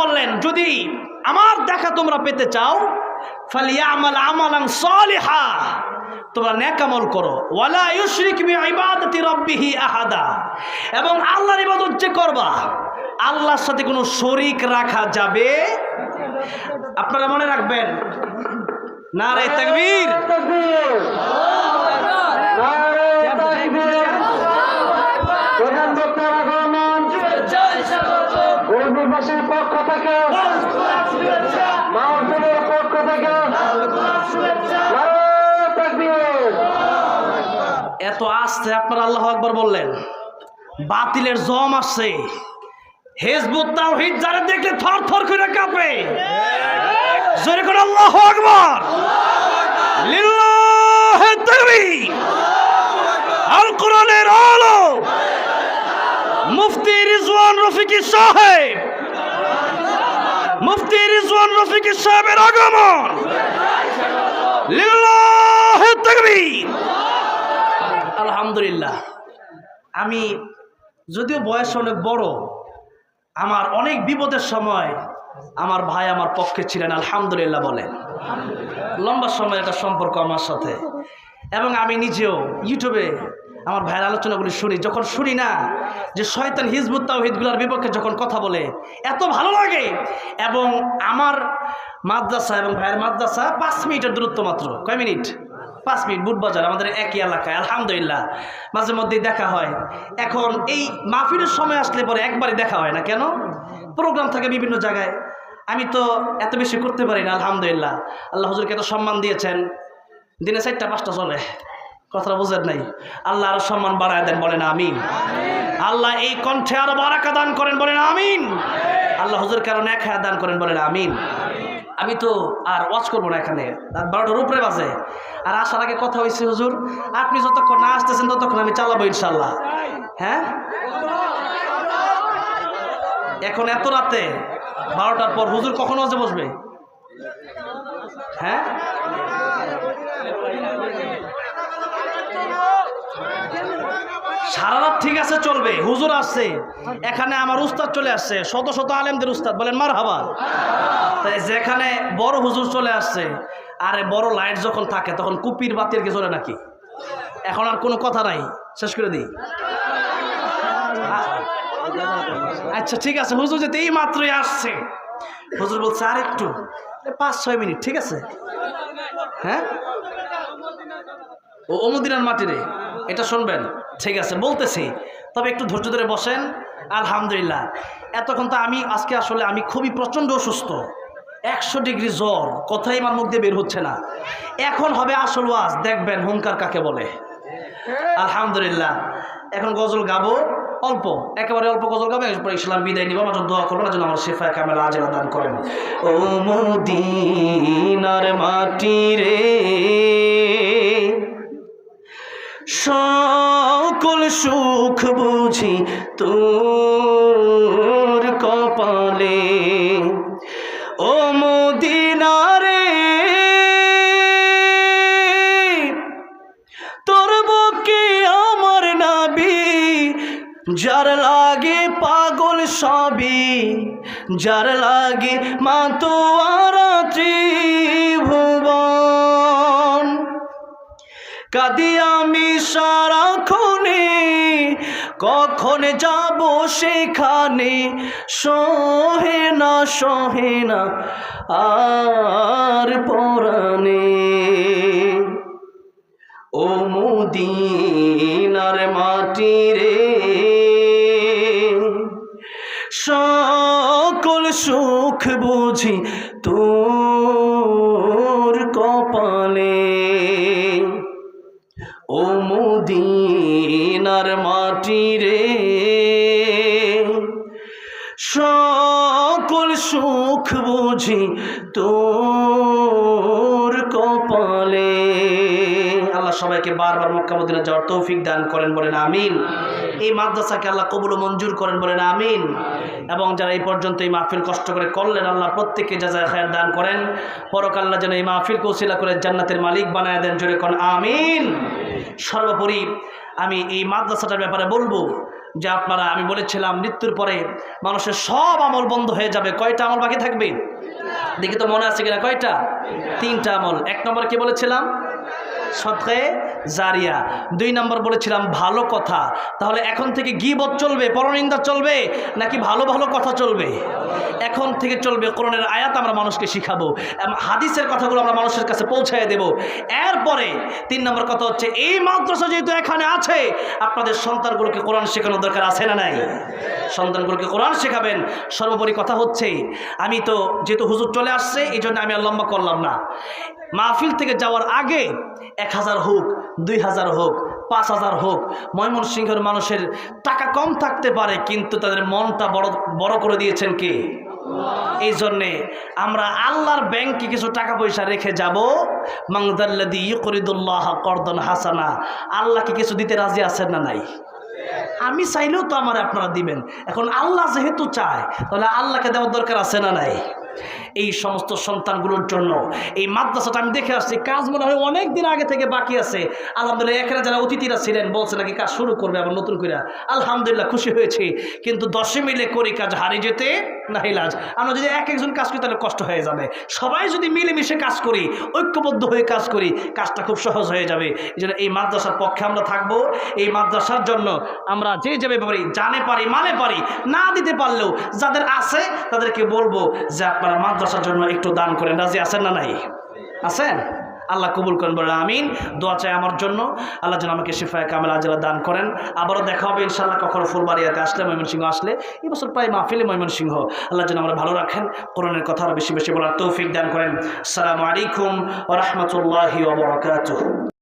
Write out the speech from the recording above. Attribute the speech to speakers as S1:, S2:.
S1: বললেন যদি আমার দেখা তোমরা পেতে চাও ফালিয়া আমাল সলিহা তোমরা করো। ওয়ালা ইউশরিক বি ইবাদাতি রাব্বিহি আহাদা। এবং আল্লাহর ইবাদত যে করবা আল্লাহর সাথে কোনো শরিক রাখা যাবে? আপনারা মনে রাখবেন নারে তাকবীর।
S2: থেকে। মাহফিলের পক্ষ থেকে।
S1: এত আসতে আপনারা আল্লাহ আকবর বললেন। বাতিলের জম আসছে। হেজবুত তাওহীদ যারা দেখলে থর থর করে কাঁপে। জোরে করে আল্লাহ আকবর। আল কোরআনের আলো। মুফতি রিজওয়ান রফিকি সাহেব। মুফতি রিজওয়ান রফিকি সাহেবের আগমন। আলহামদুলিল্লাহ। আমি যদিও বয়স অনেক বড়, আমার অনেক বিপদের সময় আমার ভাই আমার পক্ষে ছিলেন, আলহামদুলিল্লাহ বলেন। লম্বা সময় একটা সম্পর্ক আমার সাথে। এবং আমি নিজেও ইউটিউবে আমার ভাইয়ের আলোচনাগুলি শুনি। যখন শুনি না যে শয়তান হিজবুত তাওহিদগুলোর বিপক্ষে যখন কথা বলে, এত ভালো লাগে। এবং আমার মাদ্রাসা এবং ভাইয়ের মাদ্রাসা পাঁচ মিনিটের দূরত্ব মাত্র। কয় মিনিট? পাঁচ মিনিট, বুটবাজার, আমাদের একই এলাকায়, আলহামদুলিল্লাহ। মাঝে মধ্যেই দেখা হয়। এখন এই মাহফিলের সময় আসলে পরে একবারই দেখা হয় না। কেন? প্রোগ্রাম থাকে বিভিন্ন জায়গায়। আমি তো এত বেশি করতে পারি না, আলহামদুলিল্লাহ। আল্লাহ হুজুরকে এত সম্মান দিয়েছেন। দিনে চারটা, পাঁচটা চলে। কথাটা বুঝেন নাই? আল্লাহ আরও সম্মান বাড়ায় দেন, বলেন আমিন। আল্লাহ এই কণ্ঠে আরও বারাকা দান করেন, বলেন আমিন। আল্লাহ হুজুর কারণ এক হায়াত দান করেন, বলেন আমিন। আমি তো আর ওয়াচ করব না এখানে বারোটার উপরে বাজে। আর আসার আগে কথা হয়েছে, হুজুর, আপনি যতক্ষণ না আসতেছেন, ততক্ষণ আমি চালাবো ইনশাল্লাহ হ্যাঁ? এখন এত রাতে, বারোটার পর হুজুর কখন ওয়াজে বসবে? হ্যাঁ? সারা রাত ঠিক আছে চলবে, হুজুর আসছে। এখানে আমার উস্তাদ চলে আসছে, শত শত আলেমদের উস্তাদ, বলেন মার হাবা যেখানে বড় হুজুর চলে আসছে, আরে বড় লাইট যখন থাকে, তখন কুপির বাতির কে চলে নাকি? এখন আর কোনো কথা নাই, শেষ করে দিই। আচ্ছা ঠিক আছে, হুজুর যেতে এই মাত্রই আসছে। হুজুর বলছে, আর একটু, পাঁচ, ছয় মিনিট, ঠিক আছে? হ্যাঁ? ও অমুদিনার মাটিরে, এটা শুনবেন। ঠিক আছে, বলতেছি। তবে একটু ধৈর্য ধরে বসেন। আলহামদুলিল্লাহ। এতক্ষণ তো আমি, আজকে আসলে আমি খুবই প্রচণ্ড অসুস্থ। একশো ডিগ্রি জ্বর, কথাই আমার মুখ দিয়ে বের হচ্ছে না। এখন হবে আসল ওয়াজ, দেখবেন হুঙ্কার কাকে বলে। আলহামদুলিল্লাহ। এখন গজল গাবো, অল্প, একেবারে অল্প গজল গাবো, এরপর ইসলাম বিদায় নিব। আমার দোয়া করব না যেন আমার শেফা কামেলা আজেলা দান করেন। ও মদিনার মাটি রে সকল সুখ বুঝি তোর কপালে। ও মদিনারে, তোর বুকে আমার নাবি, যার লাগে পাগল সবই, যার লাগে মা তো আর কাদি আমি সারাক্ষণে, কখন যাব সেখানে? সহে না সহে না, আর পরাণে। ও মুদিনার মাটি রে, সকল সুখ বুঝি তোর মুদিনার মাটি রে। সকল সুখ বুঝি তোর কপালে। আল্লাহ সবাইকে বারবার মক্কা মদিনা যাওয়ার তৌফিক দান করেন বলেন আমিন। এই মাদ্রাসাকে আল্লাহ কবুল মঞ্জুর করেন বলেন আমিন। এবং যারা এই পর্যন্ত এই মাহফিল কষ্ট করে করলেন আল্লাহ প্রত্যেককে যা যা খায়ের দান করেন। পরকাল্লাহ যেন এই মাহফিল কৌশিলা করে জান্নাতের মালিক বানায় দেন জোরে কোন আমিন। সর্বোপরি আমি এই মাদ্রাসাটার ব্যাপারে বলব যে আপনারা, আমি বলেছিলাম মৃত্যুর পরে মানুষের সব আমল বন্ধ হয়ে যাবে। কয়টা আমল বাকি থাকবে? দেখি তো মনে আছে কিনা, কয়টা? তিনটা আমল। এক নম্বর কি বলেছিলাম? সৎকে জারিয়া। দুই নম্বর বলেছিলাম, ভালো কথা। তাহলে এখন থেকে গিবত চলবে, পরনিন্দা চলবে, নাকি ভালো ভালো কথা চলবে? এখন থেকে চলবে, কোরআনের আয়াত আমরা মানুষকে শিখাবো হাদিসের কথাগুলো আমরা মানুষের কাছে পৌঁছায় দেব। এরপরে তিন নম্বর কথা হচ্ছে, এই মাদ্রাসা যেহেতু এখানে আছে, আপনাদের সন্তানগুলোকে কোরআন শেখানোর দরকার আছে না নাই? সন্তানগুলোকে কোরআন শেখাবেন। সর্বোপরি কথা হচ্ছে, আমি তো, যেহেতু হুজুর চলে আসছে, এই জন্য আমি আর লম্বা করলাম না। মাহফিল থেকে যাওয়ার আগে এক হাজার হোক, দুই হাজার হোক, পাঁচ হাজার হোক, ময়মনসিংহের মানুষের টাকা কম থাকতে পারে, কিন্তু তাদের মনটা বড় বড় করে দিয়েছেন কে? এই জন্যে আমরা আল্লাহর ব্যাংকে কিছু টাকা পয়সা রেখে যাব। মাংদাল্লাদি ইকরিদুল্লাহ করদন হাসানা, আল্লাহকে কিছু দিতে রাজি আছেন না নাই? আমি চাইলেও তো আমার আপনারা দিবেন। এখন আল্লাহ যেহেতু চায়, তাহলে আল্লাহকে দেওয়ার দরকার আছে না নাই? এই সমস্ত সন্তানগুলোর জন্য। এই মাদ্রাসাটা আমি দেখে আসছি, কাজ মনে হয় অনেক দিন আগে থেকে বাকি আছে। আলহামদুলিল্লাহ, এখানে যারা অতিথিরা ছিলেন, বলছে নাকি কাজ শুরু করবে আবার নতুন করে। আলহামদুলিল্লাহ, খুশি হয়েছে। কিন্তু দশে মিলে করি কাজ, হারিয়ে যেতে নাহিলাজ আমরা যদি এক একজন কাজ করি, তাহলে কষ্ট হয়ে যাবে। সবাই যদি মিলেমিশে কাজ করি, ঐক্যবদ্ধ হয়ে কাজ করি, কাজটা খুব সহজ হয়ে যাবে। এই জন্য এই মাদ্রাসার পক্ষে আমরা থাকব। এই মাদ্রাসার জন্য আমরা যে যাবে পারি, জানে পারি মানে পারি, না দিতে পারলেও যাদের আছে, তাদেরকে বলব যে আপনারা মাদ্রাসার জন্য একটু দান করেন। রাজি আছেন না নাই? আছেন? আল্লাহ কবুল করেন, বলেন আমিন। দোয়া চাই আমার জন্য। আল্লাহ যেন আমাকে শিফায় কামেল আজরা দান করেন। আবারও দেখা হবে ইনশাল্লাহ কখনো ফুলবাড়িয়াতে আসলে, ময়মনসিংহ আসলে। এই বছর প্রায় মাহফিলে ময়মনসিংহ। আল্লাহ যেন আমরা ভালো রাখেন, কোরআনের কথা আরও বেশি বেশি বলার তৌফিক দান করেন। আসসালামু আলাইকুম ও রহমতুল্লাহি